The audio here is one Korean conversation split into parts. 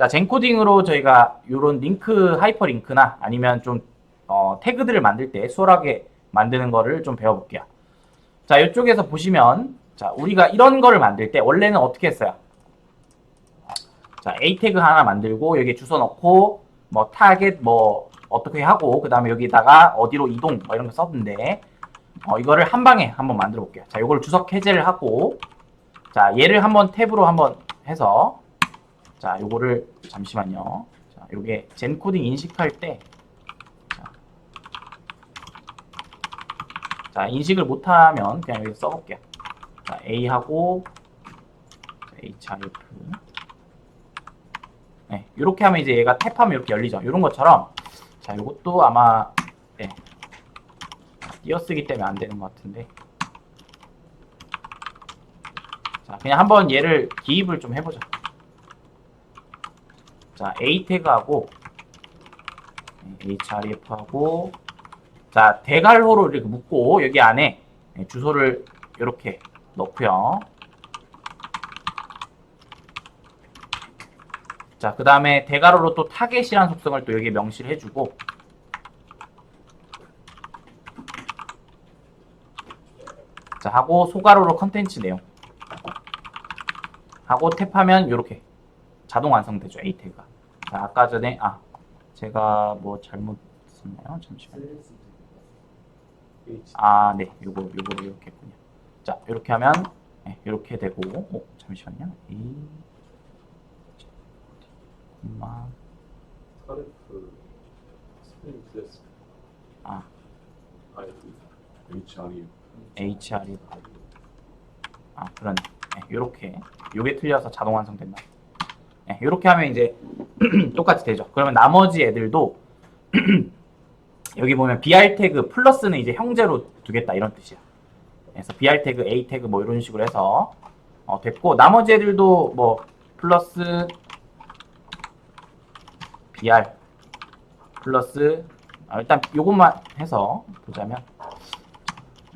자, 젠코딩으로 저희가 이런 링크, 하이퍼링크나 아니면 좀 어, 태그들을 만들 때 수월하게 만드는 거를 좀 배워볼게요. 자, 이쪽에서 보시면 자, 우리가 이런 거를 만들 때 원래는 어떻게 했어요? 자, A 태그 하나 만들고 여기 주소 넣고 뭐 타겟 뭐 어떻게 하고 그다음에 여기다가 어디로 이동 뭐 이런 거 썼는데 어, 이거를 한 방에 한번 만들어 볼게요. 자, 이걸 주석 해제를 하고 자, 얘를 한번 탭으로 한번 해서 자, 요거를 잠시만요. 자, 요게 젠 코딩 인식할 때 자, 자, 인식을 못 하면 그냥 여기 써 볼게요. 자, A 하고 href 네, 이렇게 하면 이제 얘가 탭하면 이렇게 열리죠. 이런 것처럼 자, 이것도 아마 네, 띄어쓰기 때문에 안 되는 것 같은데 자, 그냥 한번 얘를 기입을 좀 해보자. 자, A 태그하고 네, href하고 자, 대괄호로 이렇게 묶고 여기 안에 네, 주소를 이렇게 넣고요. 자, 그 다음에 대괄호로 또 타겟이라는 속성을 또 여기 명시를 해주고 자, 하고 소괄호로 컨텐츠 내용 하고 탭하면 이렇게 자동 완성되죠, A 태그가. 자, 아까 전에 아, 제가 뭐 잘못 썼나요? 잠시만요. 아, 네. 요거 요거를 이렇게 했군요. 자, 이렇게 하면 네, 이렇게 되고 어, 잠시만요. 이 플레스 아, HR이 HR이 아, 그러네. 네, 요렇게 요게 틀려서 자동 완성된다. 네, 요렇게 하면 이제 똑같이 되죠. 그러면 나머지 애들도 여기 보면 br 태그 플러스는 이제 형제로 두겠다 이런 뜻이야. 그래서 br 태그, a 태그 뭐 이런 식으로 해서 어, 됐고 나머지 애들도 뭐 플러스 br 플러스 아, 일단 요것만 해서 보자면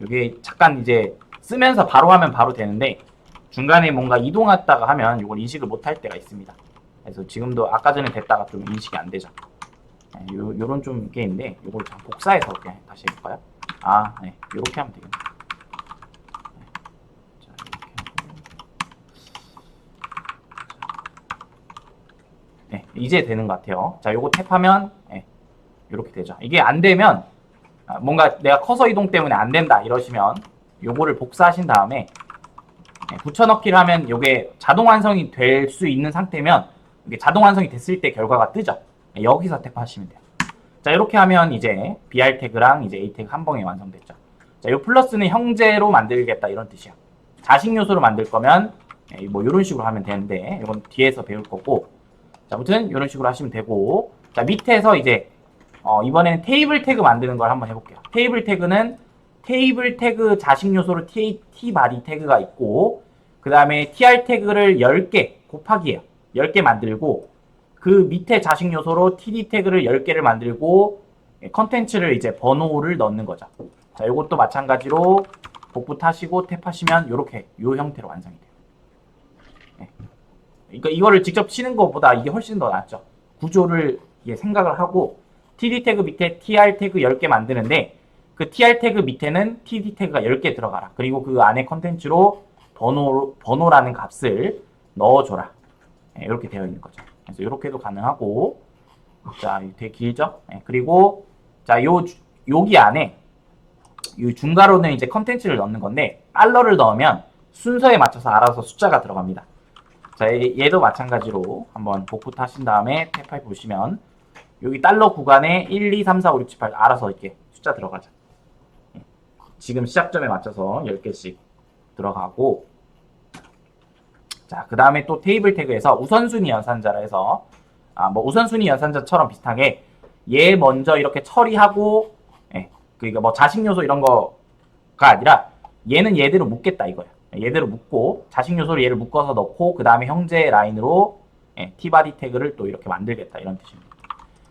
이게 잠깐 이제 쓰면서 바로 하면 바로 되는데 중간에 뭔가 이동했다가 하면 이걸 인식을 못할 때가 있습니다. 그래서 지금도 아까 전에 됐다가 좀 인식이 안 되죠. 네, 요, 요런 좀 게임인데 요걸 좀 복사해서 그냥 다시 해볼까요? 아, 네, 요렇게 하면 되겠네. 네. 자, 이렇게. 네, 이제 되는 것 같아요. 자, 요거 탭하면 네, 요렇게 되죠. 이게 안 되면 아, 뭔가 내가 커서 이동 때문에 안 된다 이러시면 요거를 복사하신 다음에 네, 붙여넣기를 하면 요게 자동 완성이 될 수 있는 상태면 이게 자동 완성이 됐을 때 결과가 뜨죠. 네, 여기서 탭하시면 돼요. 자 이렇게 하면 이제 br 태그랑 이제 a 태그 한 번에 완성됐죠. 자, 요 플러스는 형제로 만들겠다 이런 뜻이야. 자식 요소로 만들 거면 네, 뭐 이런 식으로 하면 되는데 이건 뒤에서 배울 거고 자, 아무튼 이런 식으로 하시면 되고 자 밑에서 이제 어, 이번에는 테이블 태그 만드는 걸 한번 해볼게요. 테이블 태그는 테이블 태그 자식 요소로 T, T 바디 태그가 있고 그 다음에 TR 태그를 10개 곱하기예요. 10개 만들고 그 밑에 자식 요소로 TD 태그를 10개를 만들고 예, 컨텐츠를 이제 번호를 넣는 거죠. 자, 이것도 마찬가지로 복부 타시고 탭하시면 이렇게 요 형태로 완성이 돼요. 예. 그러니까 이거를 직접 치는 것보다 이게 훨씬 더 낫죠. 구조를 예, 생각을 하고 TD 태그 밑에 TR 태그 10개 만드는데 그 TR 태그 밑에는 TD 태그가 10개 들어가라. 그리고 그 안에 컨텐츠로 번호, 번호라는 값을 넣어줘라. 네, 이렇게 되어 있는 거죠. 그래서 이렇게도 가능하고, 자, 되게 길죠? 네, 그리고, 자, 요, 주- 여기 안에, 이 중괄호는 이제 컨텐츠를 넣는 건데, 달러를 넣으면 순서에 맞춰서 알아서 숫자가 들어갑니다. 자, 얘- 얘도 마찬가지로 한번 복붙 하신 다음에 탭5 보시면, 여기 달러 구간에 1, 2, 3, 4, 5, 6, 7, 8 알아서 이렇게 숫자 들어가죠. 예. 지금 시작점에 맞춰서 10개씩 들어가고 자, 그 다음에 또 테이블 태그에서 우선순위 연산자라 해서 아, 뭐 우선순위 연산자처럼 비슷하게 얘 먼저 이렇게 처리하고 예, 그러니까 뭐 자식 요소 이런 거가 아니라 얘는 얘대로 묶겠다 이거야. 얘대로 묶고 자식 요소를 얘를 묶어서 넣고 그 다음에 형제 라인으로 예, 티바디 태그를 또 이렇게 만들겠다 이런 뜻입니다.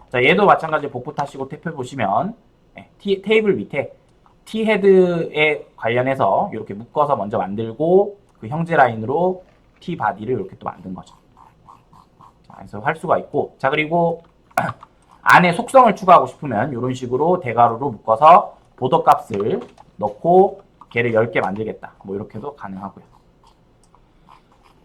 자, 얘도 마찬가지로 복붙 하시고 탭해 보시면 예, 티, 테이블 밑에 T 헤드에 관련해서 이렇게 묶어서 먼저 만들고 그 형제 라인으로 T 바디를 이렇게 또 만든 거죠. 자, 그래서 할 수가 있고 자 그리고 안에 속성을 추가하고 싶으면 이런 식으로 대괄호로 묶어서 보더 값을 넣고 걔를 10개 만들겠다. 뭐 이렇게도 가능하고요.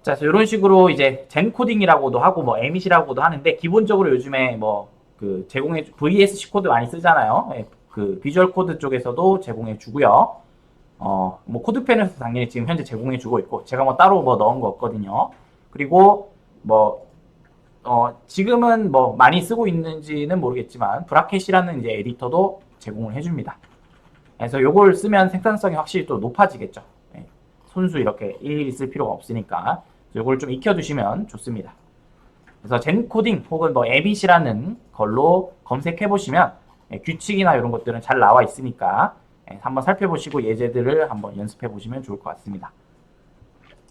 자, 그래서 이런 식으로 이제 젠 코딩이라고도 하고 뭐 에밋이라고도 하는데 기본적으로 요즘에 뭐 그 제공해 주- VSC 코드 많이 쓰잖아요. 예, 그 비주얼 코드 쪽에서도 제공해 주고요. 어, 뭐 코드펜에서 당연히 지금 현재 제공해 주고 있고 제가 뭐 따로 뭐 넣은 거 없거든요. 그리고 뭐 어, 지금은 뭐 많이 쓰고 있는지는 모르겠지만 브라켓이라는 이제 에디터도 제공을 해줍니다. 그래서 요걸 쓰면 생산성이 확실히 또 높아지겠죠. 예, 손수 이렇게 일일이 쓸 필요가 없으니까 요걸 좀 익혀두시면 좋습니다. 그래서 젠 코딩 혹은 뭐 에빗이라는 걸로 검색해 보시면 예, 규칙이나 이런 것들은 잘 나와 있으니까 예, 한번 살펴보시고 예제들을 한번 연습해 보시면 좋을 것 같습니다.